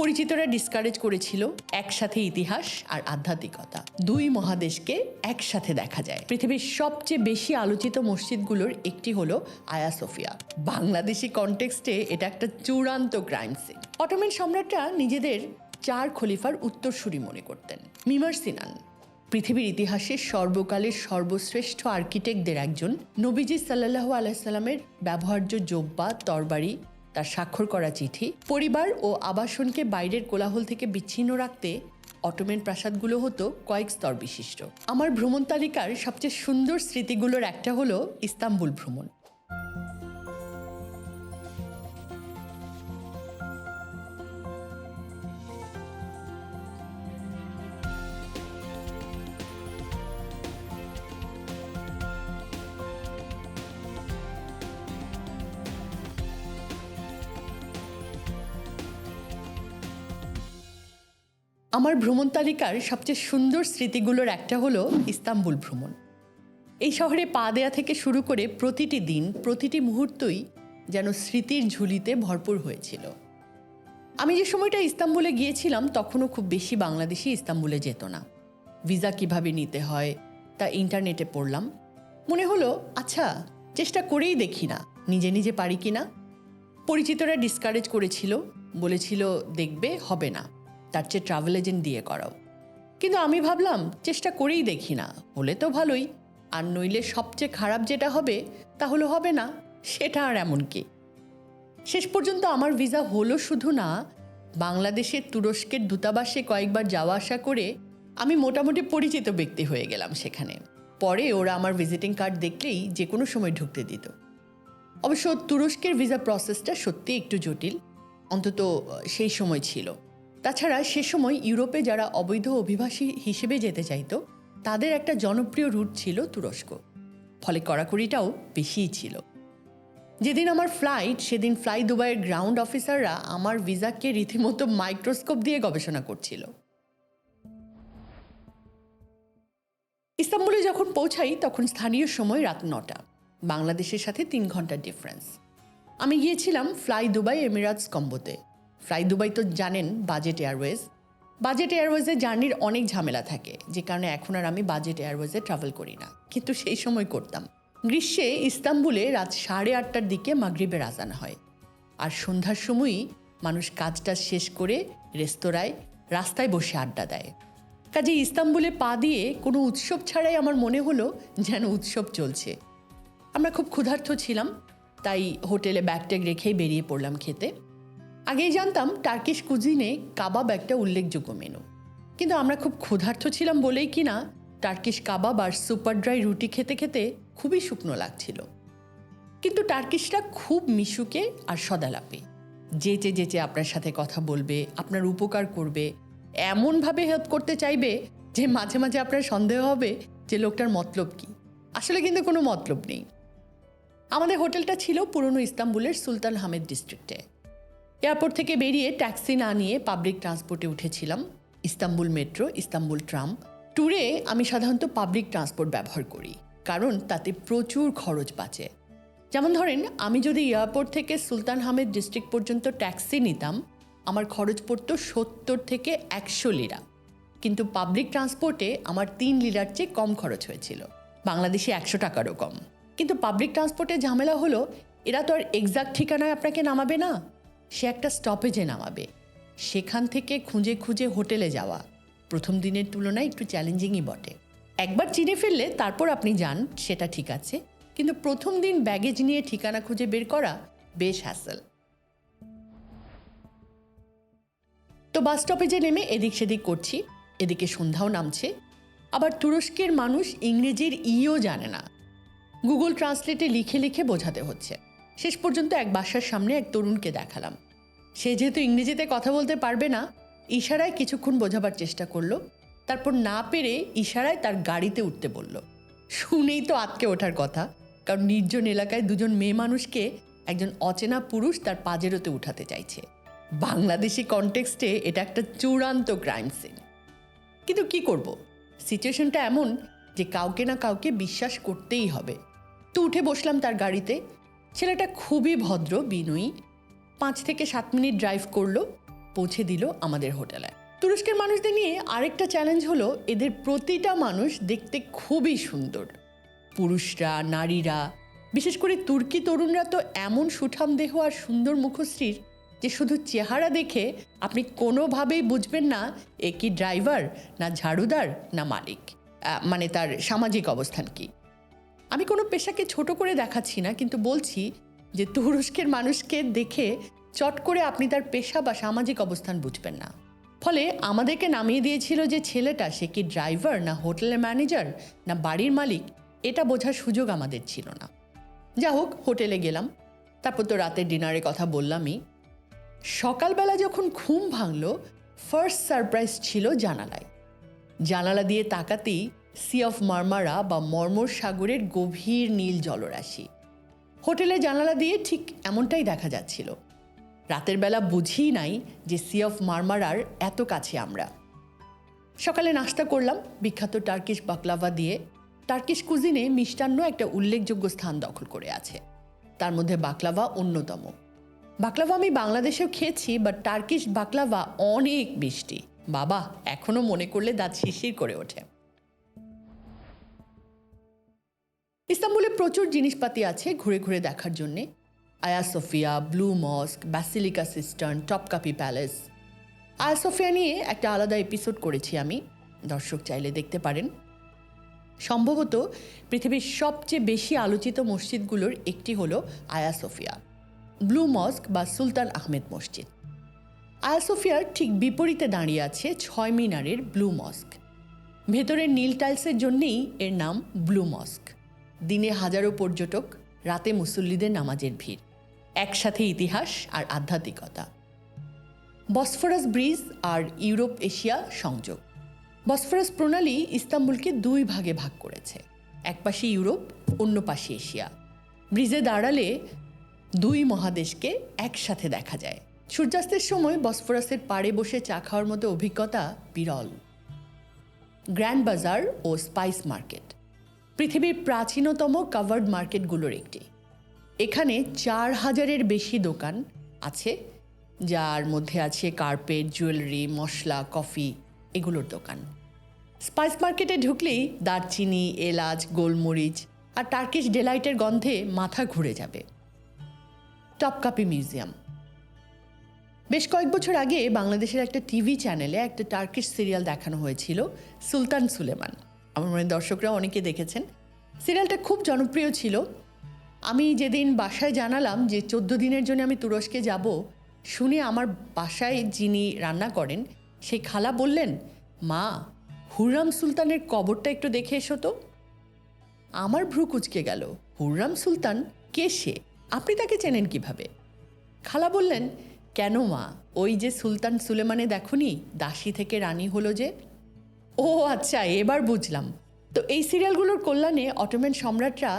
পরিচিতরা discourage করেছিল একসাথে ইতিহাস আর আধ্যাত্মিকতা। দুই মহাদেশকে একসাথে দেখা যায়। পৃথিবীর সবচেয়ে বেশি আলোচিত মসজিদগুলোর একটি হলো আয়া সোফিয়া। বাংলাদেশি কনটেক্সটে এটা একটা চূড়ান্ত ক্রাইম সিন অটোমেন সম্রাটরা নিজেদের চার খলিফার উত্তরসূরি মনে করতেন, মিমার সিনান। পৃথিবীর ইতিহাসে সর্বকালের সর্বশ্রেষ্ঠ আর্কিটেক্টদের একজন নবীজি সাল্লাহ আলাইসাল্লামের ব্যবহার্য জোব্বা, তরবারি তার স্বাক্ষর করা চিঠি। পরিবার ও আবাসনকে বাইরের কোলাহল থেকে বিচ্ছিন্ন রাখতে অটোমেন প্রাসাদগুলো হতো কয়েক স্তর বিশিষ্ট। আমার ভ্রমণ তালিকার সবচেয়ে সুন্দর স্মৃতিগুলোর একটা হলো ইস্তাম্বুল ভ্রমণ। আমার ভ্রমণ তালিকার সবচেয়ে সুন্দর স্মৃতিগুলোর একটা হলো ইস্তাম্বুল ভ্রমণ। এই শহরে পা দেয়া থেকে শুরু করে প্রতিটি দিন, প্রতিটি মুহূর্তই যেন স্মৃতির ঝুলিতে ভরপুর হয়েছিল। আমি যে সময়টা ইস্তাম্বুলে গিয়েছিলাম, তখনও খুব বেশি বাংলাদেশি ইস্তাম্বুলে যেত না। ভিসা কীভাবে নিতে হয়, তা ইন্টারনেটে পড়লাম। মনে হলো আচ্ছা চেষ্টা করেই দেখি না, নিজে নিজে পারি কি না পরিচিতরা ডিসকারেজ করেছিল, বলেছিল, দেখবে, হবে না। তার চেয়ে ট্রাভেল এজেন্ট দিয়ে করাও। কিন্তু আমি ভাবলাম, চেষ্টা করেই দেখি না, হলে তো ভালোই। আর নইলে সবচেয়ে খারাপ যেটা হবে তাহলে হবে না, সেটা আর এমন কি। শেষ পর্যন্ত আমার ভিসা হলো শুধু না বাংলাদেশের তুরস্কের দূতাবাসে কয়েকবার যাওয়া আসা করে আমি মোটামুটি পরিচিত ব্যক্তি হয়ে গেলাম সেখানে। পরে ওরা আমার ভিজিটিং কার্ড দেখলেই যে কোনো সময় ঢুকতে দিত। অবশ্য তুরস্কের ভিসা প্রসেসটা সত্যি একটু জটিল, অন্তত, সেই সময় ছিল। তাছাড়া সে সময় ইউরোপে যারা অবৈধ অভিবাসী হিসেবে যেতে চাইতো, তাদের একটা জনপ্রিয় রুট ছিল তুরস্ক। ফলে কড়াকড়িটাও বেশিই ছিল। যেদিন আমার ফ্লাইট, সেদিন ফ্লাই দুবাইয়ের গ্রাউন্ড অফিসাররা আমার ভিসাকে রীতিমতো মাইক্রোস্কোপ দিয়ে গবেষণা করছিল। ইস্তাম্বুলে যখন পৌঁছাই, তখন স্থানীয় সময় রাত নটা। বাংলাদেশের সাথে তিন ঘণ্টার ডিফারেন্স। আমি গিয়েছিলাম ফ্লাই দুবাই এমিরাটস কম্বোতে। ফ্লাই দুবাই তো জানেন বাজেট এয়ারওয়েজ। বাজেট এয়ারওয়েজে জার্নির অনেক ঝামেলা থাকে, যে কারণে এখন আর আমি বাজেট এয়ারওয়েজে ট্রাভেল করি না। কিন্তু সেই সময় করতাম। গ্রীষ্মে ইস্তাম্বুলে রাত সাড়ে আটটার দিকে মাগরিবের আজান হয়। আর সন্ধ্যার সময়ই মানুষ কাজটা শেষ করে রেস্তোরাঁয়, রাস্তায় বসে আড্ডা দেয়। কাজে ইস্তাম্বুলে পা দিয়ে কোনো উৎসব ছাড়াই আমার মনে হলো যেন উৎসব চলছে। আমরা খুব ক্ষুধার্ত ছিলাম, তাই হোটেলে ব্যাগট্যাগ রেখেই বেরিয়ে পড়লাম খেতে। আগেই জানতাম টার্কিশ কুজিনে কাবাব একটা উল্লেখযোগ্য মেনু কিন্তু আমরা খুব ক্ষুধার্ত ছিলাম বলেই কি না টার্কিশ কাবাব আর সুপার ড্রাই রুটি খেতে খেতে খুবই শুকনো লাগছিল। কিন্তু টার্কিশরা খুব মিশুকে আর সদালাপে। যেচে যেচে আপনার সাথে কথা বলবে, আপনার উপকার করবে, এমনভাবে হেল্প করতে চাইবে যে মাঝে মাঝে আপনার সন্দেহ হবে যে লোকটার মতলব কি। আসলে কিন্তু কোনো মতলব নেই। আমাদের হোটেলটা ছিল পুরনো ইস্তাম্বুলের সুলতান হামেদ ডিস্ট্রিক্টে এয়ারপোর্ট থেকে বেরিয়ে ট্যাক্সি না নিয়ে পাবলিক ট্রান্সপোর্টে উঠেছিলাম। Istanbul metro, Istanbul tram. ট্যুরে আমি সাধারণত পাবলিক ট্রান্সপোর্ট ব্যবহার করি, কারণ তাতে প্রচুর খরচ বাঁচে। যেমন ধরেন, আমি যদি এয়ারপোর্ট থেকে সুলতান হামেদ ডিস্ট্রিক্ট পর্যন্ত ট্যাক্সি নিতাম, আমার খরচ পড়তো সত্তর থেকে একশো লিরা। কিন্তু পাবলিক ট্রান্সপোর্টে আমার তিন লিরার চেয়ে কম খরচ হয়েছিল। বাংলাদেশে একশো টাকারও কম। কিন্তু পাবলিক ট্রান্সপোর্টে ঝামেলা হলো, এরা তো আর এক্সাক্ট ঠিকানায় আপনাকে নামাবে না। সে একটা স্টপেজে নামাবে। সেখান থেকে খুঁজে খুঁজে হোটেলে যাওয়া। প্রথম দিনের তুলনায় একটু চ্যালেঞ্জিংই বটে। একবার চিনে ফেললে তারপর আপনি যান, সেটা ঠিক আছে। কিন্তু প্রথম দিন ব্যাগেজ নিয়ে ঠিকানা খুঁজে বের করা বেশ হ্যাসেল তো বাস স্টপেজে নেমে এদিক সেদিক করছি। এদিকে সন্ধ্যাও নামছে। আবার তুরস্কের মানুষ ইংরেজির ইও জানে না। গুগল ট্রান্সলেটে লিখে লিখে বোঝাতে হচ্ছে। শেষ পর্যন্ত এক বাসার সামনে এক তরুণকে দেখালাম। সে যেহেতু ইংরেজিতে কথা বলতে পারবে না, ইশারায় কিছুক্ষণ বোঝাবার চেষ্টা করল, তারপর না পেরে ইশারায় তার গাড়িতে উঠতে বলল। শুনেই তো আটকে ওঠার কথা, কারণ নির্জন এলাকায় দুজন মেয়ে মানুষকে একজন অচেনা পুরুষ তার পাজেরোতে উঠাতে চাইছে। বাংলাদেশি কনটেক্সটে এটা একটা চূড়ান্ত ক্রাইম সিন। কিন্তু কি করব? সিচুয়েশনটা এমন যে কাউকে না কাউকে বিশ্বাস করতেই হবে। তো উঠে বসলাম তার গাড়িতে ছেলেটা খুবই ভদ্র, বিনয়ী। পাঁচ থেকে সাত মিনিট ড্রাইভ করল, পৌঁছে দিল আমাদের হোটেলে। তুরস্কের মানুষদের নিয়ে আরেকটা চ্যালেঞ্জ হলো, এদের প্রতিটা মানুষ দেখতে খুবই সুন্দর। পুরুষরা, নারীরা, বিশেষ করে তুর্কি তরুণরা তো এমন সুঠাম দেহ আর সুন্দর মুখশ্রীর যে শুধু চেহারা দেখে আপনি কোনোভাবেই বুঝবেন না এ কি ড্রাইভার না ঝাড়ুদার, না মালিক। মানে তার সামাজিক অবস্থান কি। আমি কোনো পেশাকে ছোট করে দেখাচ্ছি না, কিন্তু বলছি যে তুরস্কের মানুষকে দেখে চট করে আপনি তার পেশা বা সামাজিক অবস্থান বুঝবেন না। ফলে আমাদেরকে নামিয়ে দিয়েছিল যে ছেলেটা সে কি ড্রাইভার না হোটেলের ম্যানেজার না বাড়ির মালিক, এটা বোঝার সুযোগ আমাদের ছিল না। যা হোক, হোটেলে গেলাম। তারপর তো রাতের ডিনারের কথা বললামই। সকালবেলা যখন ঘুম ভাঙলো ফার্স্ট সারপ্রাইজ ছিল জানালায়। জানালা দিয়ে তাকাতেই সি অফ মারমারা বা মর্মর সাগরের গভীর নীল জলরাশি। হোটেলে জানালা দিয়ে ঠিক এমনটাই দেখা যাচ্ছিল। রাতের বেলা বুঝি নাই যে সি অফ মারমারার এত কাছে আমরা। সকালে নাস্তা করলাম, বিখ্যাত টার্কিশ বাকলাভা দিয়ে। টার্কিশ কুজিনে মিষ্টান্ন একটা উল্লেখযোগ্য স্থান দখল করে আছে। তার মধ্যে বাকলাভা অন্যতম। বাকলাভা আমি বাংলাদেশেও খেয়েছি বাট টার্কিশ বাকলাভা অনেক মিষ্টি। বাবা, এখনও মনে করলে দাঁত শিরশির করে ওঠে। ইস্তাম্বুলে প্রচুর জিনিসপাতি আছে ঘুরে ঘুরে দেখার জন্যে। Hagia Sophia, blue mosque basilica cistern, Topkapi palace. Hagia Sophia নিয়ে একটা আলাদা এপিসোড করেছি আমি। দর্শক চাইলে দেখতে পারেন। সম্ভবত পৃথিবীর সবচেয়ে বেশি আলোচিত মসজিদগুলোর একটি হলো আয়া সোফিয়া, ব্লু মস্ক বা সুলতান আহমেদ মসজিদ। আয়া সোফিয়ার ঠিক বিপরীতে দাঁড়িয়ে আছে ছয় মিনারের ব্লু মস্ক। ভেতরের নীল টাইলসের জন্যেই এর নাম ব্লু মস্ক। দিনে হাজারো পর্যটক রাতে মুসল্লিদের নামাজের ভিড়, একসাথে ইতিহাস আর আধ্যাত্মিকতা। বসফরাস ব্রিজ আর ইউরোপ এশিয়া সংযোগ। বসফরাস প্রণালী ইস্তাম্বুলকে দুই ভাগে ভাগ করেছে, এক পাশে ইউরোপ, অন্য পাশে এশিয়া। ব্রিজে দাঁড়ালে দুই মহাদেশকে একসাথে দেখা যায়। সূর্যাস্তের সময় বসফরাসের পাড়ে বসে চা খাওয়ার মতো অভিজ্ঞতা বিরল। গ্র্যান্ড বাজার ও স্পাইস মার্কেট। পৃথিবীর প্রাচীনতম কাভার্ড মার্কেটগুলোর একটি। এখানে চার হাজারের বেশি দোকান আছে, যার মধ্যে আছে কার্পেট জুয়েলারি মশলা কফি এগুলোর দোকান। স্পাইস মার্কেটে ঢুকলেই দারচিনি, এলাচ, গোলমরিচ আর টার্কিশ ডেলাইটের গন্ধে মাথা ঘুরে যাবে। টপকাপি মিউজিয়াম বেশ কয়েক বছর আগে বাংলাদেশের একটা টিভি চ্যানেলে একটা টার্কিশ সিরিয়াল দেখানো হয়েছিল, সুলতান সুলেমান। আমার মনে দর্শকরা অনেকে দেখেছেন। সিরিয়ালটা খুব জনপ্রিয় ছিল। আমি যেদিন বাসায় জানালাম যে চোদ্দ দিনের জন্য আমি তুরস্কে যাব, শুনে আমার বাসায় যিনি রান্না করেন, সেই খালা বললেন, মা, হুররাম সুলতানের কবরটা একটু দেখে এসো তো। আমার ভ্রু কুচকে গেল, হুররাম সুলতান? কে সে? আপনি তাকে চেনেন কীভাবে? খালা বললেন, কেন মা? ওই যে সুলতান সুলেমানে দেখনি, দাসী থেকে রানী হলো যে। ও আচ্ছা এবার বুঝলাম। তো এই সিরিয়ালগুলোর কল্যাণে অটোম্যান সম্রাটরা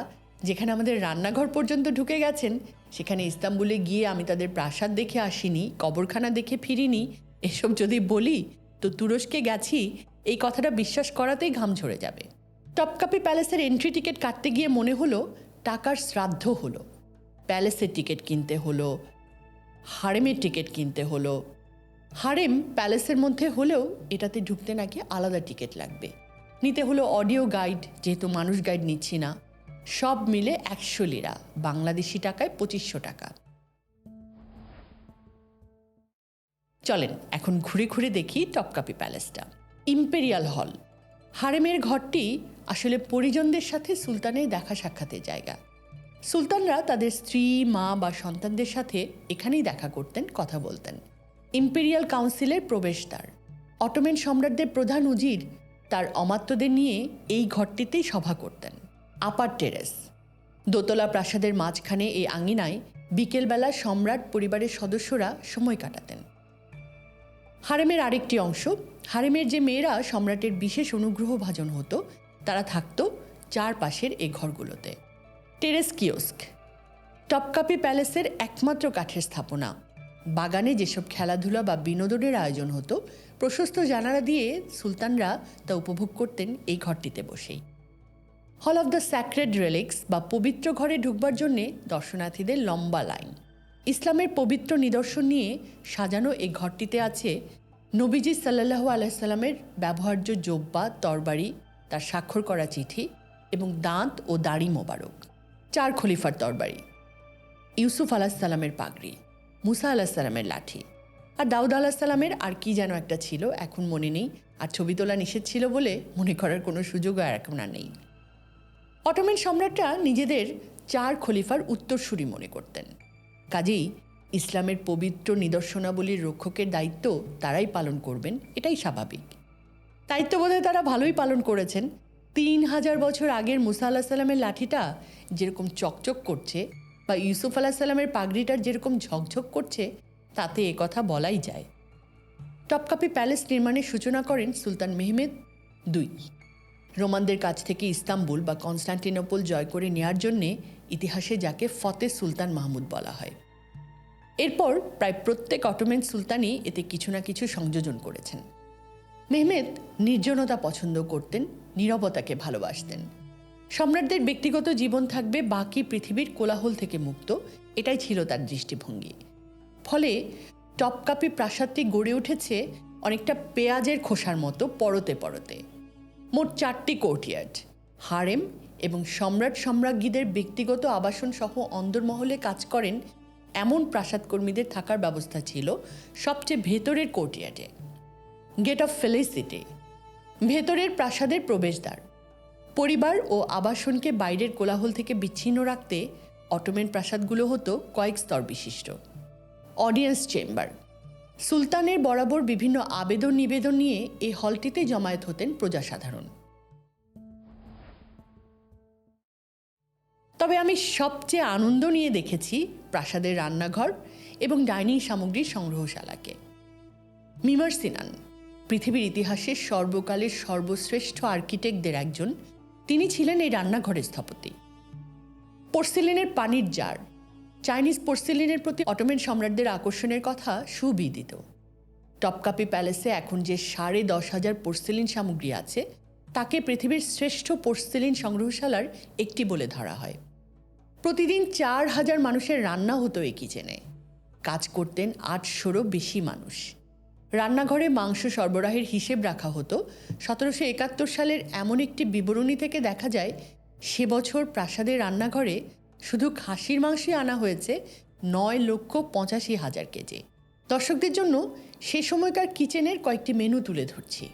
যেখানে আমাদের রান্নাঘর পর্যন্ত ঢুকে গেছেন, সেখানে ইস্তাম্বুলে গিয়ে আমি তাদের প্রাসাদ দেখে আসিনি, কবরখানা দেখে ফিরিনি। এসব যদি বলি, তো তুরস্কে গেছি, এই কথাটা বিশ্বাস করাতেই ঘাম ঝরে যাবে। টপকাপি প্যালেসের এন্ট্রি টিকিট কাটতে গিয়ে মনে হলো, টাকার শ্রাদ্ধ হলো। প্যালেসের টিকিট কিনতে হলো, হারেমের টিকিট কিনতে হলো। হারেম প্যালেসের মধ্যে হলেও এটাতে ঢুকতে নাকি আলাদা টিকিট লাগবে। নিতে হলো অডিও গাইড, যেহেতু মানুষ গাইড নিচ্ছি না। সব মিলে একশো লিরা, বাংলাদেশি টাকায় পঁচিশশো টাকা। চলেন, এখন ঘুরে ঘুরে দেখি টপকাপি প্যালেসটা। ইম্পেরিয়াল হল। হারেমের ঘরটি আসলে পরিজনদের সাথে সুলতানের দেখা সাক্ষাতের জায়গা। সুলতানরা তাদের স্ত্রী, মা বা সন্তানদের সাথে এখানেই দেখা করতেন, কথা বলতেন। ইম্পেরিয়াল কাউন্সিলের প্রবেশদ্বার। অটোমেন সম্রাটদের প্রধান উজির তার অমাত্যদের নিয়ে এই ঘরটিতেই সভা করতেন। Upper terrace. দোতলা প্রাসাদের মাঝখানে এই আঙিনায় বিকেলবেলা সম্রাট পরিবারের সদস্যরা সময় কাটাতেন। হারেমের আরেকটি অংশ, হারেমের যে মেয়েরা সম্রাটের বিশেষ অনুগ্রহ ভাজন হতো, তারা থাকতো চারপাশের এই ঘরগুলোতে। Terrace kiosk. টপকাপি প্যালেসের একমাত্র কাঠের স্থাপনা। বাগানে যেসব খেলাধুলা বা বিনোদনের আয়োজন হতো, প্রশস্ত জানালা দিয়ে সুলতানরা তা উপভোগ করতেন এই ঘরটিতে বসেই। হল অফ দ্য স্যাক্রেড রেলিক্স বা পবিত্র ঘরে ঢুকবার জন্যে দর্শনার্থীদের লম্বা লাইন। ইসলামের পবিত্র নিদর্শন নিয়ে সাজানো এই ঘরটিতে আছে নবীজি সাল্লাহু আলাইসাল্লামের ব্যবহার্য জোব্বা, তরবারি, তার স্বাক্ষর করা চিঠি এবং দাঁত ও দাড়ি মোবারক। চার খলিফার তরবারি। ইউসুফ আলাহিসাল্লামের পাগড়ি। মুসা আলাহিসাল্লামের লাঠি। আর দাউদ আলাহিসাল্লামের আর কি যেন একটা ছিল, এখন মনে নেই। আর ছবি তোলা নিষেধ ছিল বলে মনে করার কোনো সুযোগ আর এখন আর নেই। অটোমেন সম্রাটরা নিজেদের চার খলিফার উত্তরসূরি মনে করতেন। কাজেই ইসলামের পবিত্র নিদর্শনাবলীর রক্ষকের দায়িত্ব তারাই পালন করবেন, এটাই স্বাভাবিক। দায়িত্ব বোধহয় তারা ভালোই পালন করেছেন। তিন হাজার বছর আগের মুসা আল্লাহ সাল্লামের লাঠিটা যেরকম চকচক করছে বা ইউসুফ আল্লাহ সাল্লামের পাগড়িটার যেরকম ঝকঝক করছে, তাতে এ কথা বলাই যায়। টপকাপি প্যালেস নির্মাণের সূচনা করেন সুলতান মেহমেদ দুই। রোমানদের কাছ থেকে ইস্তাম্বুল বা কনস্টান্টিনোপল জয় করে নেয়ার জন্যে ইতিহাসে যাকে ফতে সুলতান মাহমুদ বলা হয়। এরপর প্রায় প্রত্যেক অটোমেন সুলতানই এতে কিছু না কিছু সংযোজন করেছেন। মেহমেদ নির্জনতা পছন্দ করতেন, নীরবতাকে ভালোবাসতেন। সম্রাটদের ব্যক্তিগত জীবন থাকবে বাকি পৃথিবীর কোলাহল থেকে মুক্ত। এটাই ছিল তার দৃষ্টিভঙ্গি। ফলে টপকাপি প্রাসাদটি গড়ে উঠেছে অনেকটা পেঁয়াজের খোসার মতো পরতে পরতে। মোট চারটি কোর্টিয়ার্ড, হারেম এবং সম্রাট সম্রাজ্ঞীদের ব্যক্তিগত আবাসন সহ অন্দরমহলে কাজ করেন এমন প্রাসাদকর্মীদের থাকার ব্যবস্থা ছিল সবচেয়ে ভেতরের কোর্টিয়ার্ডে। গেট অফ ফেলিসিটি, ভেতরের প্রাসাদের প্রবেশদ্বার। পরিবার ও আবাসনকে বাইরের কোলাহল থেকে বিচ্ছিন্ন রাখতে অটোমেন প্রাসাদগুলো হতো কয়েক স্তর বিশিষ্ট। Audience chamber. সুলতানের বরাবর বিভিন্ন আবেদন নিবেদন নিয়ে এই হলটিতে জমায়েত হতেন প্রজাসাধারণ। তবে আমি সবচেয়ে আনন্দ নিয়ে দেখেছি প্রাসাদের রান্নাঘর এবং ডাইনিং সামগ্রীর সংগ্রহশালাকে। মিমার সিনান, পৃথিবীর ইতিহাসের সর্বকালের সর্বশ্রেষ্ঠ আর্কিটেক্টদের একজন তিনি ছিলেন এই রান্নাঘরের স্থপতি। পোর্সিলিনের পানির জার, চাইনিজ পোর্সিলিনের প্রতি অটোমেন সম্রাটদের আকর্ষণের কথা সুবিদিত। টপকাপি প্যালেসে এখন যে সাড়ে দশ হাজার পোর্সিলিন সামগ্রী আছে, তাকে পৃথিবীর শ্রেষ্ঠ পোর্সিলিন সংগ্রহশালার একটি বলে ধরা হয়। প্রতিদিন চার হাজার মানুষের রান্না হতো এই কিচেনে। কাজ করতেন আটশোরও বেশি মানুষ। রান্নাঘরে মাংস সরবরাহের হিসেব রাখা হতো। সতেরোশো একাত্তর সালের এমন একটি বিবরণী থেকে দেখা যায়, সে বছর প্রাসাদের রান্নাঘরে শুধু খাসির মাংসই আনা হয়েছে নয় লক্ষ পঁচাশি হাজার কেজি। দর্শকদের জন্য সে সময়কার কিচেনের কয়েকটি মেনু তুলে ধরছি।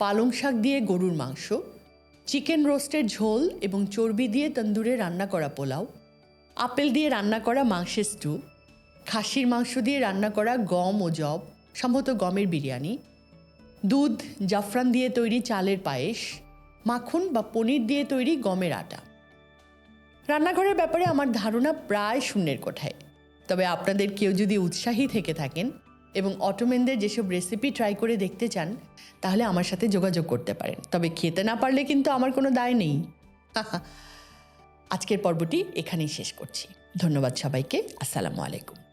পালং শাক দিয়ে গরুর মাংস, চিকেন রোস্টের ঝোল এবং চর্বি দিয়ে তন্দুরে রান্না করা পোলাও, আপেল দিয়ে রান্না করা মাংসের স্টু, খাসির মাংস দিয়ে রান্না করা গম ও জব সম্ভবত গমের বিরিয়ানি, দুধ, জাফরান দিয়ে তৈরি চালের পায়েস, মাখন বা পনির দিয়ে তৈরি গমের আটা। রান্নাঘরের ব্যাপারে আমার ধারণা প্রায় শূন্যের কোঠায়। তবে আপনাদের কেউ যদি উৎসাহী থেকে থাকেন এবং অটোমেনদের যেসব রেসিপি ট্রাই করে দেখতে চান, তাহলে আমার সাথে যোগাযোগ করতে পারেন। তবে খেতে না পারলে কিন্তু আমার কোনো দায় নেই। আজকের পর্বটি এখানেই শেষ করছি। ধন্যবাদ সবাইকে। আসসালামু আলাইকুম।